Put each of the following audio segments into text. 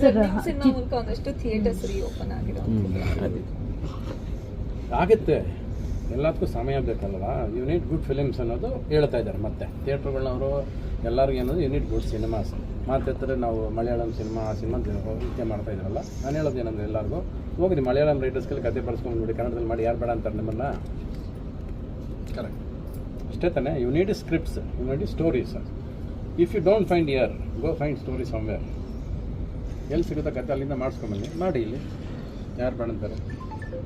Sir ಮೂಲಕ ಒಂದಷ್ಟು theatres ರೀ ಓಪನ್ ಆಗಿರೋ ಆಗುತ್ತೆ. ಎಲ್ಲದಕ್ಕೂ ಸಮಯ ಬೇಕಲ್ವಾ? ಯು ನೀಡ್ ಗುಡ್ ಫಿಲಿಮ್ಸ್ ಅನ್ನೋದು ಹೇಳ್ತಾ ಇದ್ದಾರೆ ಮತ್ತೆ. ಥಿಯೇಟ್ರ್ಗಳವರು ಎಲ್ಲರಿಗೂ ಏನದು ಯು ನೀಡ್ ಗುಡ್ ಸಿನಿಮಾಸ್ ಮಾತಾಡ್ತಾರೆ ನಾವು ಮಲಯಾಳಂ ಸಿನಿಮಾ ಆ ಸಿನಿಮಾ ನೃತ್ಯ ಮಾಡ್ತಾ ಇದ್ರಲ್ಲ? ನಾನು ಹೇಳೋದು ಏನಂದ್ರೆ ಎಲ್ಲರಿಗೂ ಹೋಗ್ರಿ ಮಲಯಾಳಂ ರೈಟರ್ಸ್ಗೆಲ್ಲ ಕತೆ ಬರ್ಸ್ಕೊಂಡು ನೋಡಿ ಕನ್ನಡದಲ್ಲಿ ಮಾಡಿ ಯಾರು ಬೇಡ ಅಂತಾರೆ ನಿಮ್ಮನ್ನ? ಕರೆಕ್ಟ್ ಅಷ್ಟೇ ತಾನೇ you need scripts you need stories if you don't find here go find story somewhere ಎಲ್ಲಿ ಸಿಗುತ್ತೆ ಗದ್ದೆ ಅಲ್ಲಿಂದ ಮಾಡಿಸ್ಕೊಂಬನ್ನಿ. ಮಾಡಿ ಇಲ್ಲಿ. ಯಾರು ಬೇಡ ಅಂತಾರೆ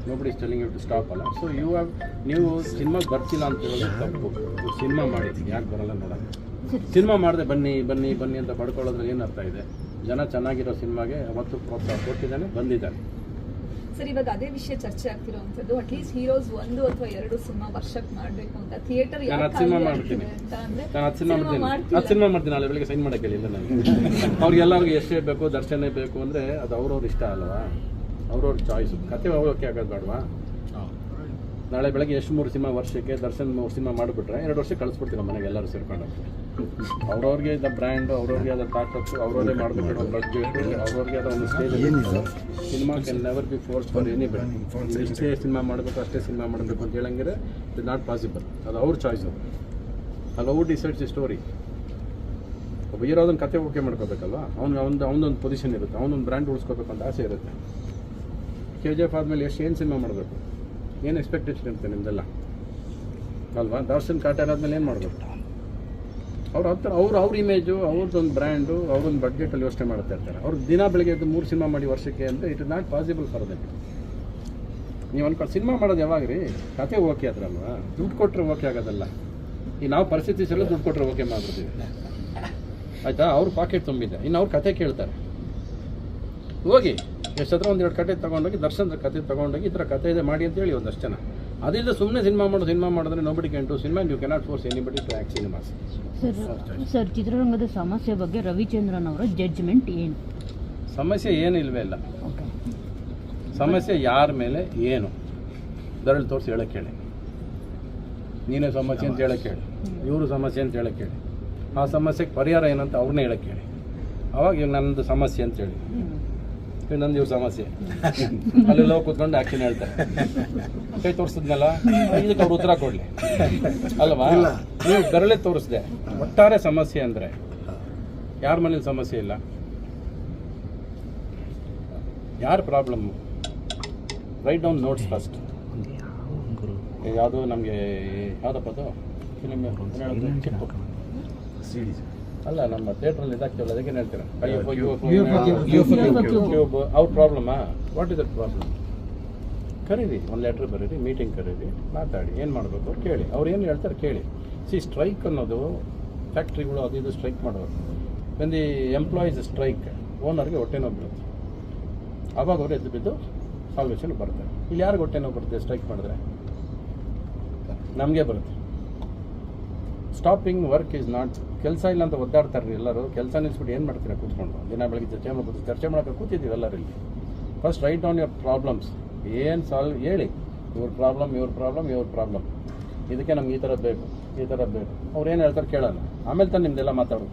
nobody telling you to stop ಅಲ್ಲ. ಸೊ ಯು ಹ್ಯಾವ್ ನೀವು ಸಿನಿಮಾಗೆ ಬರ್ತಿಲ್ಲ ಅಂತ ಹೇಳೋದು ತಪ್ಪು. ನೀವು ಸಿನಿಮಾ ಮಾಡಿದ್ದೀನಿ ಯಾಕೆ ಬರಲ್ಲ ನೋಡೋಣ. ಸಿನಿಮಾ ಮಾಡಿದೆ ಬನ್ನಿ ಬನ್ನಿ ಬನ್ನಿ ಅಂತ ಪಡ್ಕೊಳ್ಳೋದ್ರಲ್ಲಿ ಏನು ಅರ್ಥ ಇದೆ? ಜನ ಚೆನ್ನಾಗಿರೋ ಸಿನಿಮಾಗೆ ಅವತ್ತು ಪ್ರೋತ್ಸಾಹ ಕೊಟ್ಟಿದ್ದಾನೆ, ಬಂದಿದ್ದಾನೆ. ಸರ್ ಇವಾಗ ಅದೇ ವಿಷಯ ಚರ್ಚೆ ಆಗ್ತಿರೋವಂಥದ್ದು ಅಟ್ಲೀಸ್ಟ್ ಹೀರೋಸ್ ಒಂದು ಅಥವಾ ಎರಡು ಸಿನಿಮಾ ವರ್ಷಕ್ಕೆ ಮಾಡಬೇಕು ಅಂತ. ಥಿಯೇಟರ್ ನಾನು ಸಿನಿಮಾ ಮಾಡ್ತೀನಿ. ನಾನು ನಾಳೆ ಬೆಳಿಗ್ಗೆ ಸೈನ್ ಮಾಡಕ್ಕೆ ಹೇಳಿಲ್ಲ ನನಗೆ ಅವ್ರಿಗೆಲ್ಲರಿಗೂ ಎಷ್ಟೇ ಬೇಕು ದರ್ಶನೇ ಬೇಕು ಅಂದರೆ ಅದು ಅವ್ರವ್ರ ಇಷ್ಟ ಅಲ್ವಾ? ಅವ್ರವ್ರ ಚಾಯ್ಸ್ ಕತೆ ಹೋಗೋಕೆ ಆಗೋದು ಬೇಡವಾ? ನಾಳೆ ಬೆಳಗ್ಗೆ ಎಷ್ಟು ಮೂರು ಸಿನಿಮಾ ವರ್ಷಕ್ಕೆ ದರ್ಶನ್ ಮೂರು ಸಿನಿಮಾ ಮಾಡಿಬಿಟ್ರೆ ಎರಡು ವರ್ಷ ಕಳಿಸ್ಬಿಡ್ತೀವಿ ನಮ್ಮ ಮನೆಗೆ ಎಲ್ಲರೂ ಸೇರ್ಕೊಂಡು. ಅವ್ರವ್ರಿಗೆ ಇದ್ದ ಬ್ರ್ಯಾಂಡು ಅವ್ರವ್ರಿಗೆ ಆದ ತಾಕತ್ತು ಅವ್ರವರೇ ಮಾಡಬೇಕು ಅವ್ರವ್ರಿಗೆ ಆದ ಒಂದು stage cinema can never be force for any bed ಎಷ್ಟೇ ಸಿನಿಮಾ ಮಾಡಬೇಕು ಅಷ್ಟೇ ಸಿನಿಮಾ ಮಾಡಬೇಕು ಅಂತ ಹೇಳಂಗಿದ್ರೆ ಇಟ್ ನಾಟ್ ಪಾಸಿಬಲ್ ಅದು ಅವ್ರ ಚಾಯ್ಸು ಅಲ್ಲ ಅವ್ರು ಡಿಸೈಡ್ಸ್ ಸ್ಟೋರಿ ಒಬ್ಬ ಹೀರೋ ಕತೆ ಓಕೆ ಮಾಡ್ಕೋಬೇಕಲ್ವ? ಅವ್ನು ಅವ್ನು ಅವನೊಂದು ಪೊಸಿಷನ್ ಇರುತ್ತೆ. ಅವನೊಂದು ಬ್ರ್ಯಾಂಡ್ ಉಳಿಸ್ಕೋಬೇಕು ಅಂತ ಆಸೆ ಇರುತ್ತೆ. ಕೆ ಜಿ ಎಫ್ ಆದಮೇಲೆ ಎಷ್ಟು ಏನು ಸಿನಿಮಾ ಮಾಡಬೇಕು? ಏನು ಎಕ್ಸ್ಪೆಕ್ಟೇಷನ್ ಇರುತ್ತೆ ನಿಮ್ದೆಲ್ಲ? ಅಲ್ವಾ? ದರ್ಶನ್ ಕಾಟರ್ ಆದಮೇಲೆ ಏನು ಮಾಡಬೇಕು? ಅವ್ರ ಹತ್ರ ಅವ್ರು ಅವ್ರ ಇಮೇಜು ಅವ್ರದ್ದೊಂದು ಬ್ರ್ಯಾಂಡು ಅವ್ರೊಂದು ಬಡ್ಜೆಟಲ್ಲಿ ಯೋಚನೆ ಮಾಡ್ತಾ ಇರ್ತಾರೆ. ಅವ್ರು ದಿನ ಬೆಳಗ್ಗೆ ಎದ್ದು ಮೂರು ಸಿನಿಮಾ ಮಾಡಿ ವರ್ಷಕ್ಕೆ ಅಂದರೆ it is not possible for that ನೀವು ಅನ್ಕೊಂಡು ಸಿನಿಮಾ ಮಾಡೋದು ಯಾವಾಗ ರೀ ಕತೆ ಓಕೆ ಅದ್ರಲ್ವಾ ದುಡ್ಡು ಕೊಟ್ಟರೆ ಓಕೆ ಆಗೋದಲ್ಲ. ಈ ನಾವು ಪರಿಸ್ಥಿತಿ ಸಲ ದುಡ್ಡು ಕೊಟ್ಟರೆ ಓಕೆ ಮಾಡ್ಬಿಡ್ತೀವಿ. ಆಯಿತಾ? ಅವ್ರ ಪಾಕೆಟ್ ತುಂಬಿದೆ. ಇನ್ನು ಅವ್ರು ಕತೆ ಕೇಳ್ತಾರೆ. ಹೋಗಿ ಎಷ್ಟು ಹತ್ರ ಒಂದೆರಡು ಕತೆ ತೊಗೊಂಡೋಗಿ, ದರ್ಶನದ ಕತೆ ತೊಗೊಂಡೋಗಿ ಈ ಥರ ಕತೆ ಇದೆ ಮಾಡಿ ಅಂತ ಹೇಳಿ ಒಂದಷ್ಟು ಜನ. ಅದಿಲ್ಲ ಸುಮ್ಮನೆ ಸಿನಿಮಾ ಮಾಡೋ ಸಿನಿಮಾ ಮಾಡಿದ್ರೆ nobody can't cinema you cannot force anybody to act cinemas sir sir ಚಿತ್ರರಂಗದ ಸಮಸ್ಯೆ ಬಗ್ಗೆ ರವಿಚಂದ್ರನ್ ಅವರ ಜಡ್ಜ್ಮೆಂಟ್ ಏನು? ಸಮಸ್ಯೆ ಏನು ಇಲ್ವೇ ಇಲ್ಲ. ಓಕೆ. ಸಮಸ್ಯೆ ಯಾರ ಮೇಲೆ ಏನು? ದರಳು ತೋರಿಸಿ ಹೇಳಕ್ಕೆ ಹೇಳಿ. ನೀನೇ ಸಮಸ್ಯೆ ಅಂತ ಹೇಳಕ್ಕೆ ಹೇಳಿ. ಇವರು ಸಮಸ್ಯೆ ಅಂತ ಹೇಳಕ್ಕೆ ಹೇಳಿ. ಆ ಸಮಸ್ಯೆಗೆ ಪರಿಹಾರ ಏನಂತ ಅವ್ರನ್ನೇ ಹೇಳಕ್ಕೆ ಹೇಳಿ. ಅವಾಗ ಇವಾಗ ನನ್ನದು ಸಮಸ್ಯೆ ಅಂತ ಹೇಳಿ. ನಂದು ಇವ್ರ ಸಮಸ್ಯೆ. ಅಲ್ಲೆಲ್ಲ ಲೋ ಕೂತ್ಕೊಂಡು ಆಕ್ಷನ್ ಹೇಳ್ತಾರೆ. ಕೈ ತೋರಿಸಿದ್ನಲ್ಲ ಇದಕ್ಕೆ ಅವ್ರು ಉತ್ತರ ಕೊಡ್ಲಿ. ಅಲ್ವಾ? ನೀವು ಬೆರಳೆ ತೋರಿಸಿದೆ. ಒಟ್ಟಾರೆ ಸಮಸ್ಯೆ ಅಂದರೆ ಯಾರ ಮನೇಲಿ ಸಮಸ್ಯೆ ಇಲ್ಲ? ಯಾರ problem write down notes first ಯಾವುದು ನಮಗೆ ಯಾವುದಪ್ಪ ಅದು ಫಿಲಿಮ್ ಅಲ್ಲ ನಮ್ಮ ಥಿಯೇಟ್ರಲ್ಲಿ ಇದಾಗ್ತಿವಲ್ಲ ಅದಕ್ಕೆ ಹೇಳ್ತೀರಾ? ಕ್ಯೂಬ್ ಅವ್ರ ಪ್ರಾಬ್ಲಮಾ ವಾಟ್ ಇಸ್ ದಟ್ ಪ್ರಾಬ್ಲಮ್ ಕರೀರಿ ಒಂದು ಲೆಟ್ರ್ ಬರೀರಿ ಮೀಟಿಂಗ್ ಕರೀರಿ ಮಾತಾಡಿ ಏನು ಮಾಡಬೇಕು ಕೇಳಿ. ಅವ್ರು ಏನು ಹೇಳ್ತಾರೆ ಕೇಳಿ. ಸಿ ಸ್ಟ್ರೈಕ್ ಅನ್ನೋದು ಫ್ಯಾಕ್ಟ್ರಿಗಳು ಅದು ಇದು ಸ್ಟ್ರೈಕ್ ಮಾಡೋದು ಒಂದು ಎಂಪ್ಲಾಯೀಸ್ ಸ್ಟ್ರೈಕ್ ಓನರ್ಗೆ ಹೊಟ್ಟೆ ನೋವು ಬರುತ್ತೆ. ಆವಾಗ ಅವರು ಎದ್ದು ಬಿದ್ದು ಸಾಲ್ವೇಷನ್ ಬರ್ತಾರೆ. ಇಲ್ಲಿ ಯಾರಿಗೆ ಹೊಟ್ಟೆ ನೋವು ಬರುತ್ತೆ ಸ್ಟ್ರೈಕ್ ಮಾಡಿದ್ರೆ? ನಮಗೆ ಬರುತ್ತೆ. ಸ್ಟಾಪಿಂಗ್ ವರ್ಕ್ ಈಸ್ ನಾಟ್ ಕೆಲಸ ಇಲ್ಲ ಅಂತ ಒದ್ದಾಡ್ತಾರೆ ರೀ ಎಲ್ಲರೂ. ಕೆಲಸ ನಿಲ್ಸ್ಬಿಟ್ಟು ಏನು ಮಾಡ್ತೀರಾ ಕೂತ್ಕೊಂಡು? ದಿನ ಬೆಳಗ್ಗೆ ಚರ್ಚೆ ಮಾಡ್ಬೋದು ಚರ್ಚೆ ಮಾಡೋಕೆ ಕೂತಿದ್ದೀವಿ ಎಲ್ಲರೂ ಇಲ್ಲಿ. First write down your problems ಏನು ಸಾಲ್ವ್ ಹೇಳಿ. ಇವ್ರ ಪ್ರಾಬ್ಲಮ್ ಇವ್ರ ಪ್ರಾಬ್ಲಮ್ ಇವ್ರ ಪ್ರಾಬ್ಲಮ್ ಇದಕ್ಕೆ ನಮ್ಗೆ ಈ ಥರ ಬೇಕು, ಈ ಥರ ಬೇಕು. ಅವ್ರು ಏನು ಹೇಳ್ತಾರೆ ಕೇಳೋಣ ಆಮೇಲೆ ತಾನು ನಿಮ್ದೆಲ್ಲ ಮಾತಾಡೋದು.